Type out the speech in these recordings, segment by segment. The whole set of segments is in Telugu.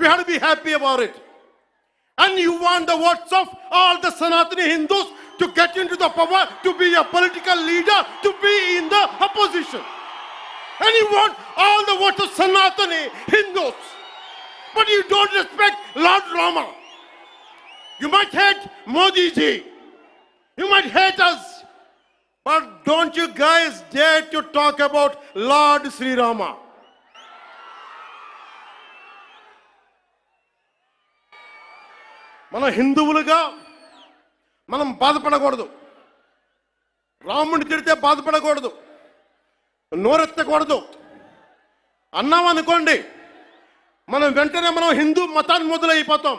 We have to be happy about it. And you want the votes of all the Sanatani Hindus to get into the power, to be a political leader, to be in the opposition. And you want all the votes of Sanatani Hindus. But you don't respect Lord Rama. You might hate Modi ji. You might hate us. But don't you guys dare to talk about Lord Sri Rama. మనం హిందువులుగా మనం బాధపడకూడదు. రాముడిని తిడితే బాధపడకూడదు. నోరెత్తకూడదు. అన్నాం అనుకోండి మనం వెంటనే మనం హిందూ మతాన్ని మొదలైపోతాం.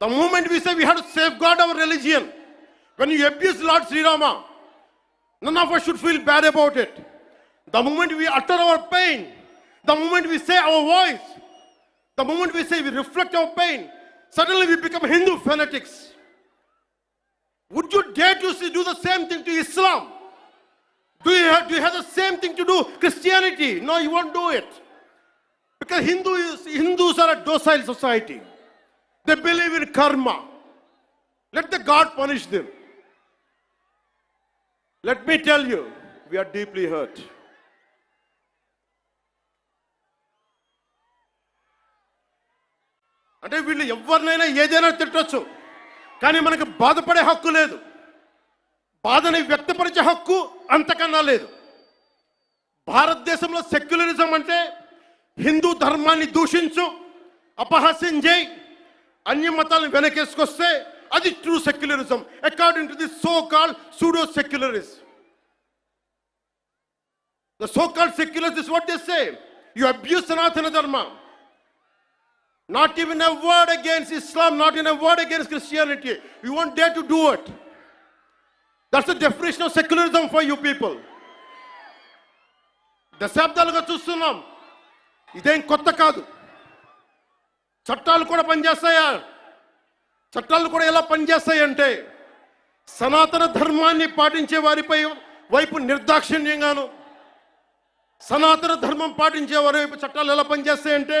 The moment we say we had safeguard our religion when you abuse Lord Shrirama none of us should feel bad about it the moment we utter our pain the moment we say our voice the moment we say we reflect our pain suddenly we become Hindu fanatics. Would you dare to see- do the same thing to Islam? Do you, have, do you have the same thing to do Christianity? No, you won't do it. Because Hindu is, Hindus are a docile society. They believe in karma. Let the God punish them. Let me tell you, we are deeply hurt. అంటే వీళ్ళు ఎవరినైనా ఏదైనా తిట్టొచ్చు. కానీ మనకి బాధపడే హక్కు లేదు. బాధని వ్యక్తపరిచే హక్కు అంతకన్నా లేదు. భారతదేశంలో సెక్యులరిజం అంటే హిందూ ధర్మాన్ని దూషించు అపహాస్యం చేయి అన్య మతాలను వెనకేసుకొస్తే అది true secularism according to the so call pseudo secularists the so call secularists is what they say you abuse Sanatana Dharma. Not even a word against Islam, not even a word against Christianity. You won't dare to do it. That's the definition of secularism for you people. దశాబ్దాలుగా చూస్తున్నాం ఇదేం కొత్త కాదు చట్టాలు కూడా పనిచేస్తాయా చట్టాలు కూడా ఎలా పనిచేస్తాయి అంటే సనాతన ధర్మాన్ని పాటించే వారిపై వైపు నిర్దాక్షిణ్యంగాను సనాతన ధర్మం పాటించే వారి వైపు చట్టాలు ఎలా పనిచేస్తాయంటే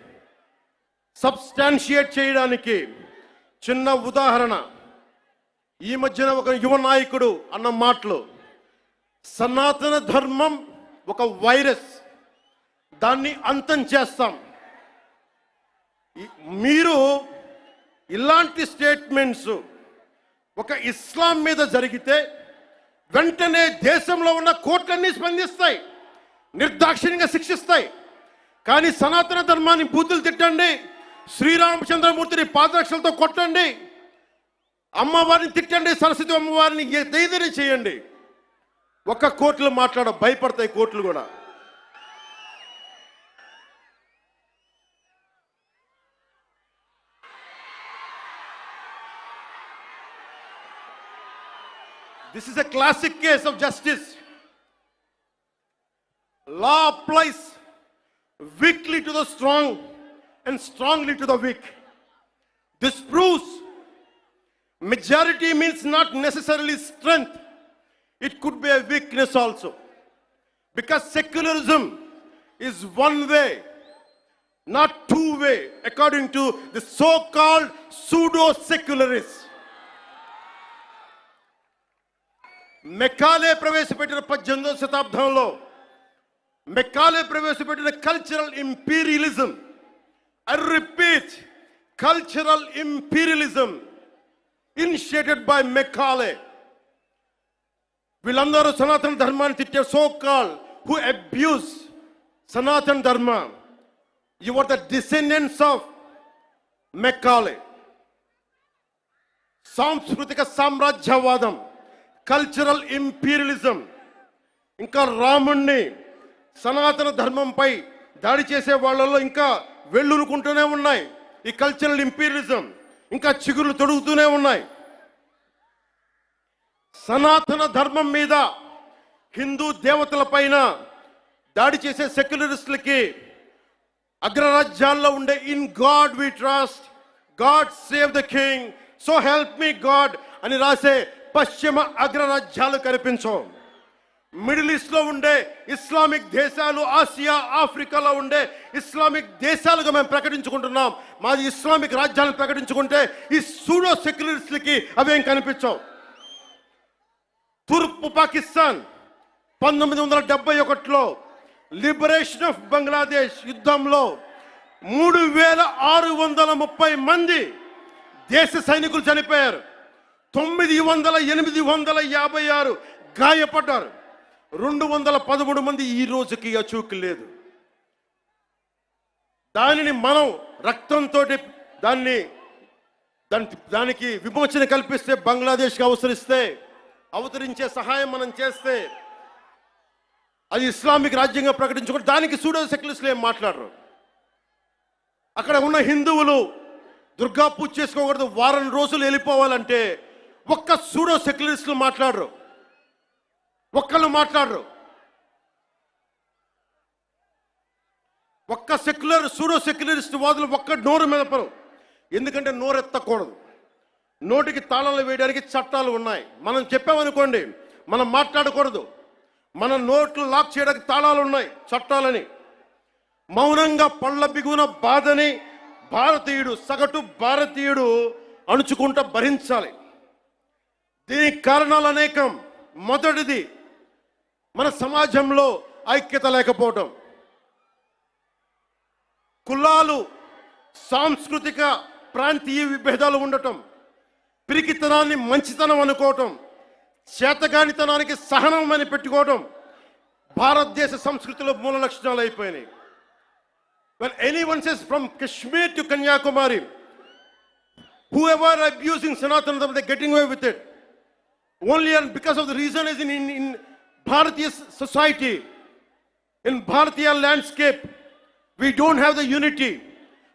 సబ్స్టాన్షియేట్ చేయడానికి చిన్న ఉదాహరణ. ఈ మధ్యన ఒక యువ నాయకుడు అన్న మాటలు. సనాతన ధర్మం ఒక వైరస్. దాన్ని అంతం చేస్తాం. మీరు ఇలాంటి స్టేట్మెంట్స్ ఒక ఇస్లాం మీద జరిగితే వెంటనే దేశంలో ఉన్న కోర్టులన్నీ స్పందిస్తాయి. నిర్దాక్షిణ్యంగా శిక్షిస్తాయి. కానీ సనాతన ధర్మాన్ని బూతులు తిట్టండి. శ్రీరామచంద్రమూర్తిని పాదరక్షలతో కొట్టండి. అమ్మవారిని తిట్టండి సరస్వతి అమ్మవారిని ఏ- చేయండి. ఒక్క కోర్టులు మాట్లాడ భయపడతాయి కోర్టులు కూడా. This is a classic case of justice law applies weakly to the strong and strongly to the weak. This proves majority means not necessarily strength, it could be a weakness also. Because secularism is one way, not two way, according to the so called pseudo secularists. మెక్కాలే ప్రవేశపెట్టిన పద్దెనిమిదవ శతాబ్దంలో మెక్కాలే ప్రవేశపెట్టిన cultural imperialism I repeat, cultural imperialism initiated by Macaulay. వీళ్ళందరూ సనాతన ధర్మాన్ని తిట్టే so call who abuse Sanatana Dharma. You are the descendants of Macaulay సాంస్కృతిక సామ్రాజ్యవాదం కల్చరల్ ఇంపీరియలిజం ఇంకా రాముణ్ణి సనాతన ధర్మంపై దాడి చేసే వాళ్ళల్లో ఇంకా వెళ్ళునుకుంటూనే ఉన్నాయి. ఈ కల్చరల్ ఇంపీరియలిజం ఇంకా చిగురులు తొడుగుతూనే ఉన్నాయి. సనాతన ధర్మం మీద హిందూ దేవతల పైన దాడి చేసే సెక్యులరిస్టులకి అగ్రరాజ్యాల్లో ఉండే in God we trust God save the king so help me God అని రాసే పశ్చిమ అగ్రరాజ్యాలు కనిపించవు. మిడిల్ ఈస్ట్లో ఉండే ఇస్లామిక్ దేశాలు ఆసియా ఆఫ్రికాలో ఉండే ఇస్లామిక్ దేశాలుగా మేము ప్రకటించుకుంటున్నాం. మాది ఇస్లామిక్ రాజ్యాలను ప్రకటించుకుంటే ఈ సూడో సెక్యులరిస్ట్లకి అవేం కనిపించాం తూర్పు పాకిస్తాన్ పంతొమ్మిది వందల డెబ్బై ఒకటిలో లిబరేషన్ ఆఫ్ బంగ్లాదేశ్ యుద్ధంలో మూడు వేల ఆరు వందల ముప్పై మంది దేశ సైనికులు చనిపోయారు. తొమ్మిది వందల ఎనిమిది వందల యాభై ఆరు గాయపడ్డారు. రెండు వందల పదమూడు మంది ఈ రోజుకి అచూకు లేదు. దానిని మనం రక్తంతో దాన్ని దాని దానికి విమోచన కల్పిస్తే బంగ్లాదేశ్కి అవసరిస్తే అవతరించే సహాయం మనం చేస్తే అది ఇస్లామిక్ రాజ్యంగా ప్రకటించుకుంటే దానికి సూడో సెక్యులర్స్లు ఏం మాట్లాడరు. అక్కడ ఉన్న హిందువులు దుర్గా పూజ చేసుకోకూడదు వారం రోజులు వెళ్ళిపోవాలంటే ఒక్క సూడో సెక్యులరిస్టులు మాట్లాడరు. ఒక్కళ్ళు మాట్లాడరు. ఒక్క సెక్యులర్ సూడో సెక్యులరిస్ట్ వాదులు ఒక్క నోరు మెదపరు ఎందుకంటే నోరెత్తకూడదు. నోటికి తాళాలు వేయడానికి చట్టాలు ఉన్నాయి. మనం చెప్పామనుకోండి మనం మాట్లాడకూడదు. మన నోట్లు లాక్ చేయడానికి తాళాలు ఉన్నాయి చట్టాలని. మౌనంగా పళ్ళ బిగున బాధని భారతీయుడు సగటు భారతీయుడు అణుచుకుంటూ భరించాలి. దీనికి కారణాలు అనేకం. మొదటిది మన సమాజంలో ఐక్యత లేకపోవటం. కులాలు సాంస్కృతిక ప్రాంతీయ విభేదాలు ఉండటం పిరికితనాన్ని మంచితనం అనుకోవటం చేతగానితనానికి సహనం అని పెట్టుకోవటం భారతదేశ సంస్కృతిలో మూల లక్షణాలు అయిపోయినాయి. Anyone says from Kashmir to Kanyakumari whoever abusing Sanatana getting away with it only and because of the reason is in in Bharatiya society, in Bharatiya landscape, we don't have the unity,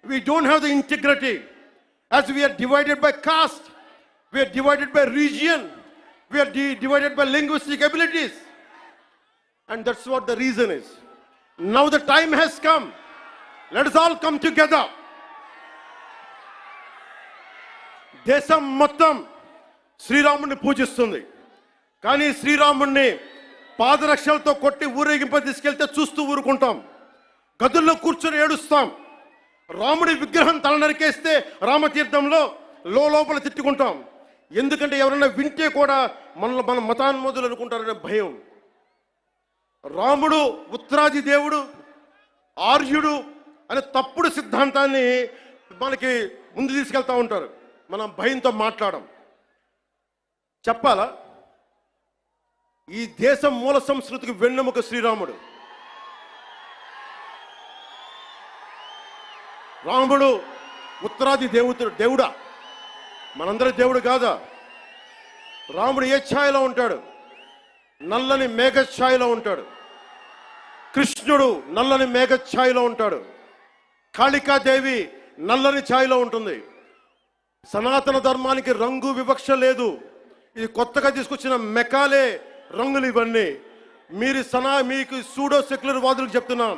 we don't have the integrity. As we are divided by caste, we are divided by region, we are di- divided by linguistic abilities. And that's what the reason is. Now the time has come. Let us all come together. దేశం మొత్తం శ్రీరాముడిని పూజిస్తుంది కానీ శ్రీరాముడిని పాదరక్షలతో కొట్టి ఊరేగింప తీసుకెళ్తే చూస్తూ ఊరుకుంటాం. గదుల్లో కూర్చొని ఏడుస్తాం. రాముడి విగ్రహం తల నరికేస్తే రామతీర్థంలో లోపల తిట్టుకుంటాం. ఎందుకంటే ఎవరైనా వింటే కూడా మనల్ని మన మతాన్మోదులు అనుకుంటారనే భయం. రాముడు ఉత్తరాది దేవుడు ఆర్యుడు అనే తప్పుడు సిద్ధాంతాన్ని మనకి ముందు తీసుకెళ్తా ఉంటారు. మనం భయంతో మాట్లాడం. చెప్పాలా? ఈ దేశం మూల సంస్కృతికి వెన్నెముక శ్రీరాముడు. రాముడు ఉత్తరాది దేవుడు దేవుడా? మనందరి దేవుడు కాదా? రాముడు ఏ ఛాయలో ఉంటాడు? నల్లని మేఘ ఛాయలో ఉంటాడు. కృష్ణుడు నల్లని మేఘ ఛాయలో ఉంటాడు. కాళికాదేవి నల్లని ఛాయలో ఉంటుంది. సనాతన ధర్మానికి రంగు వివక్ష లేదు. ఇది కొత్తగా తీసుకొచ్చిన మెకాలే రంగులు ఇవన్నీ మీరు సనా మీకు సూడో సెక్యులర్ వాదులకు చెప్తున్నాం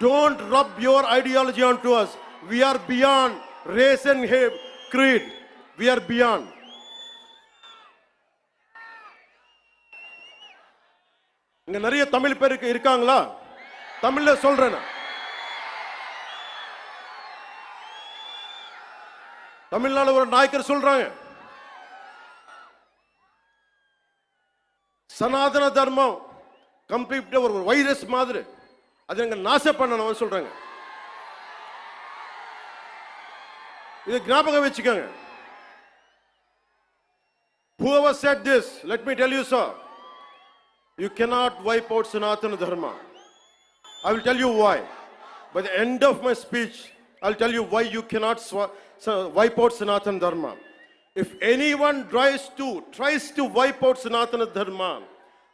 don't rub your ideology on to us we're beyond race and hey creed we're beyond இங்க நிறைய தமிழ் பேர் இருக்கு- இருக்காங்களா தமிழ்ல சொல்றேன் நான். தமிழ்நாடு ஒரு நாயக்கர் சொல்றாங்க சனாதன தர்மம் கம்ப்ளீட்டா ஒரு வைரஸ் மாதிரி அது எங்க நாச பண்ணணும் சொல்றாங்க இது ஞாபகம் வச்சுக்கோங்க Whoever said this, let me tell you, sir, you cannot wipe out Sanatana Dharma. I will tell you why. By the end of my speech, I'll tell you why you cannot swa- wipe out Sanatana Dharma. If anyone tries to, tries to wipe out Sanatana Dharma,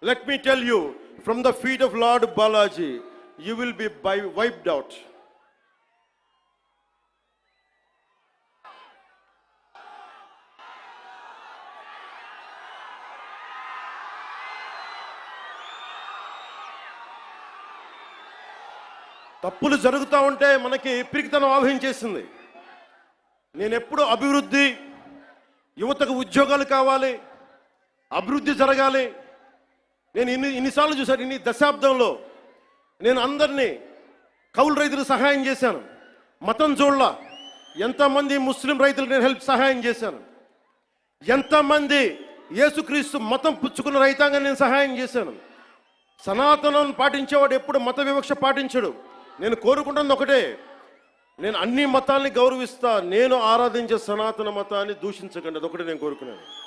let me tell you, from the feet of Lord Balaji, you will be wiped out. తప్పులు జరుగుతూ ఉంటే మనకి పిరికితనం ఆవహించేసింది నేను ఎప్పుడు అభివృద్ధి యువతకు ఉద్యోగాలు కావాలి అభివృద్ధి జరగాలి. నేను ఇన్ని ఇన్నిసార్లు చూశాను ఇన్ని దశాబ్దంలో నేను అందరినీ కౌలు రైతులకు సహాయం చేశాను. మతం చూడలా ఎంతమంది ముస్లిం రైతులకు నేను హెల్ప్ సహాయం చేశాను. ఎంతమంది యేసుక్రీస్తు మతం పుచ్చుకున్న రైతాంగం నేను సహాయం చేశాను. సనాతనం పాటించేవాడు ఎప్పుడు మత వివక్ష పాటించడు. నేను కోరుకుంటుంది ఒకటే నేను అన్ని మతాల్ని గౌరవిస్తా నేను ఆరాధించే సనాతన మతాన్ని దూషించకండి. అదొకటి నేను కోరుకున్నాను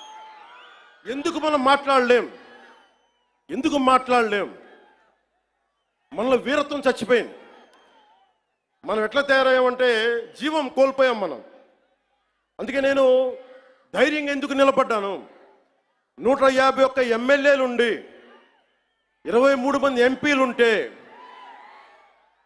ఎందుకు మనం మాట్లాడలేం? ఎందుకు మాట్లాడలేం? మనలో వీరత్వం చచ్చిపోయింది. మనం ఎట్లా తయారయ్యామంటే జీవం కోల్పోయాం మనం. అందుకే నేను ధైర్యంగా ఎందుకు నిలబడ్డాను? నూట యాభై ఒక్క ఎమ్మెల్యేలుండి ఇరవై మూడు మంది ఎంపీలు ఉంటే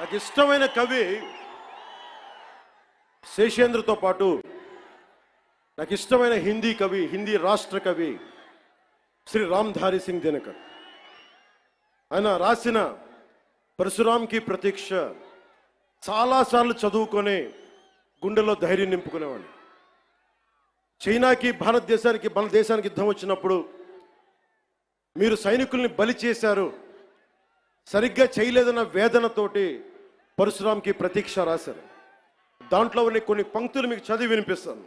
నాకు ఇష్టమైన కవి శేషేంద్రతో పాటు నాకు ఇష్టమైన హిందీ కవి హిందీ రాష్ట్ర కవి శ్రీ రామ్ధారి సింగ్ దినకర్. ఆయన రాసిన పరశురామ్కి ప్రతీక్ష చాలాసార్లు చదువుకొని గుండెలో ధైర్యం నింపుకునేవాడిని. చైనాకి భారతదేశానికి మన దేశానికి యుద్ధం వచ్చినప్పుడు మీరు సైనికుల్ని బలి చేశారు సరిగ్గా చేయలేదన్న వేదనతోటి పరశురాంకి ప్రతీక్ష రాశారు దాంట్లో ఉన్న కొన్ని పంక్తులు మీకు చదివి వినిపిస్తాను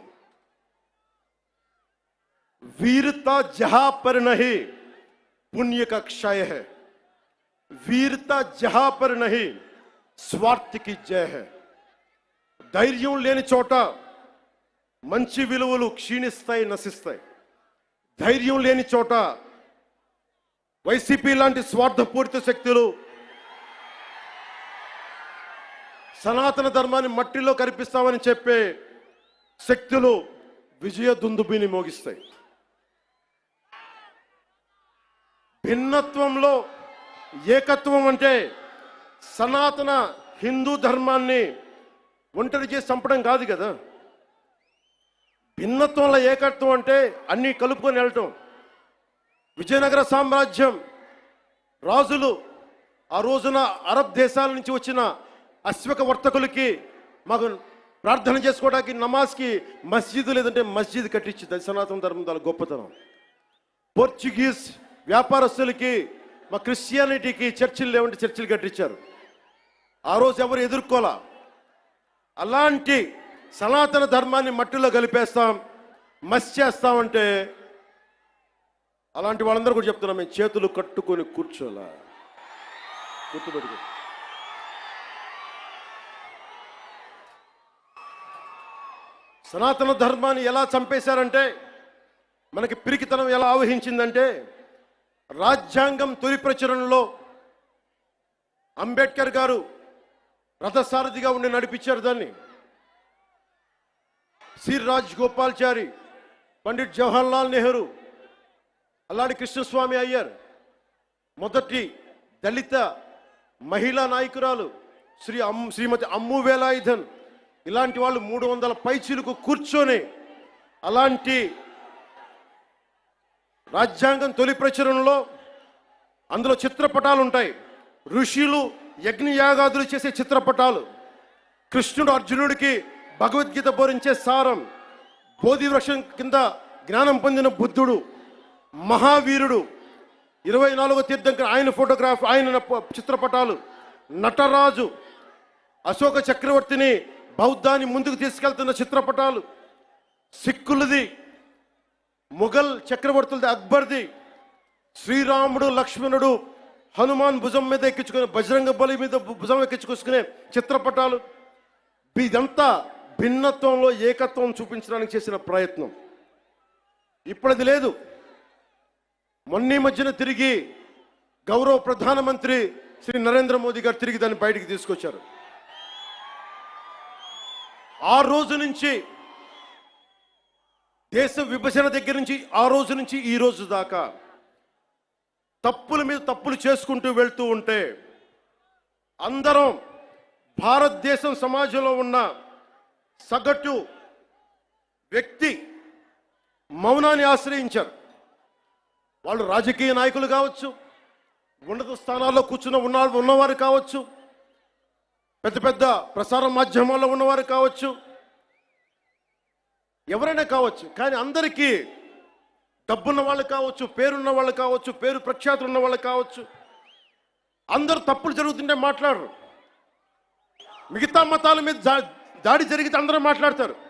वीरता जहां पर नहीं पुण्य का क्षय है वीरता जहां पर नहीं స్వార్థ కి జయ హై ధైర్యం లేని చోట మంచి విలువలు క్షీణిస్తాయి నశిస్తాయి ధైర్యం లేని చోట వైసీపీ లాంటి స్వార్థపూరిత శక్తులు సనాతన ధర్మాన్ని మట్టిలో కనిపిస్తామని చెప్పే శక్తులు విజయ దుందుబిని మోగిస్తాయి. భిన్నత్వంలో ఏకత్వం అంటే సనాతన హిందూ ధర్మాన్ని ఒంటరి చేసి చంపడం కాదు కదా. భిన్నత్వంలో ఏకత్వం అంటే అన్నీ కలుపుకొని వెళ్ళటం. విజయనగర సామ్రాజ్యం రాజులు ఆ రోజున అరబ్ దేశాల నుంచి వచ్చిన అశ్వక వర్తకులకి మాకు ప్రార్థన చేసుకోవడానికి నమాజ్కి మస్జిద్ లేదంటే మస్జిద్ కట్టించింది. సనాతన ధర్మం దాని గొప్పతనం. పోర్చుగీస్ వ్యాపారస్తులకి మా క్రిస్టియానిటీకి చర్చిలు లేవంటే చర్చిలు కట్టించారు. ఆ రోజు ఎవరు ఎదుర్కోలా? అలాంటి సనాతన ధర్మాన్ని మట్టిలో కలిపేస్తాం మస్ చేస్తామంటే అలాంటి వాళ్ళందరూ కూడా చెప్తున్నాం మేము చేతులు కట్టుకొని కూర్చోలా. గుర్తుపెట్టుకో. సనాతన ధర్మాన్ని ఎలా చంపేశారంటే మనకి పిరికితనం ఎలా ఆవహించిందంటే రాజ్యాంగం తొలి ప్రచురణలో అంబేద్కర్ గారు రథసారథిగా ఉండి నడిపించారు దాన్ని. సిర్ రాజ్ గోపాల్చారి పండిట్ జవహర్లాల్ నెహ్రూ అల్లాడి కృష్ణస్వామి అయ్యర్ మొదటి దళిత మహిళా నాయకురాలు శ్రీ అమ్ శ్రీమతి అమ్ము వేలాయుధన్. ఇలాంటి వాళ్ళు మూడు వందల పైచీలకు కూర్చొని అలాంటి రాజ్యాంగం తొలి ప్రచురణలో అందులో చిత్రపటాలు ఉంటాయి. ఋషులు యజ్ఞయాగాదులు చేసే చిత్రపటాలు. కృష్ణుడు అర్జునుడికి భగవద్గీత బోరించే సారం. బోధి వృక్షం కింద జ్ఞానం పొందిన బుద్ధుడు మహావీరుడు. ఇరవై నాలుగో తీర్థంకర్ ఆయన ఫోటోగ్రాఫ్ ఆయన చిత్రపటాలు. నటరాజు అశోక చక్రవర్తిని బౌద్ధాన్ని ముందుకు తీసుకెళ్తున్న చిత్రపటాలు. సిక్కులది ముఘల్ చక్రవర్తులది అక్బర్ది శ్రీరాముడు లక్ష్మణుడు హనుమాన్ భుజం మీద ఎక్కించుకుని బజరంగ బలి మీద భుజం ఎక్కించుకొచ్చుకునే చిత్రపటాలు. ఇదంతా భిన్నత్వంలో ఏకత్వం చూపించడానికి చేసిన ప్రయత్నం. ఇప్పుడది లేదు. మొన్న మధ్యన తిరిగి గౌరవ ప్రధానమంత్రి శ్రీ నరేంద్ర మోదీ గారు తిరిగి దాన్ని బయటికి తీసుకొచ్చారు. ఆ రోజు నుంచి దేశ విభజన దగ్గర నుంచి ఆ రోజు నుంచి ఈ రోజు దాకా తప్పుల మీద తప్పులు చేసుకుంటూ వెళ్తూ ఉంటే అందరం భారతదేశం సమాజంలో ఉన్న సగటు వ్యక్తి మౌనాన్ని ఆశ్రయించారు. వాళ్ళు రాజకీయ నాయకులు కావచ్చు ఉన్నత స్థానాల్లో కూర్చున్న ఉన్న ఉన్నవారు కావచ్చు పెద్ద పెద్ద ప్రసార మాధ్యమాల్లో ఉన్నవారు కావచ్చు ఎవరైనా కావచ్చు. కానీ అందరికీ డబ్బున్న వాళ్ళు కావచ్చు పేరున్న వాళ్ళు కావచ్చు పేరు ప్రఖ్యాతులు ఉన్న వాళ్ళు కావచ్చు అందరూ తప్పులు జరుగుతుంటే మాట్లాడరు. మిగతా మతాల మీద దా- దాడి జరిగితే అందరూ మాట్లాడతారు.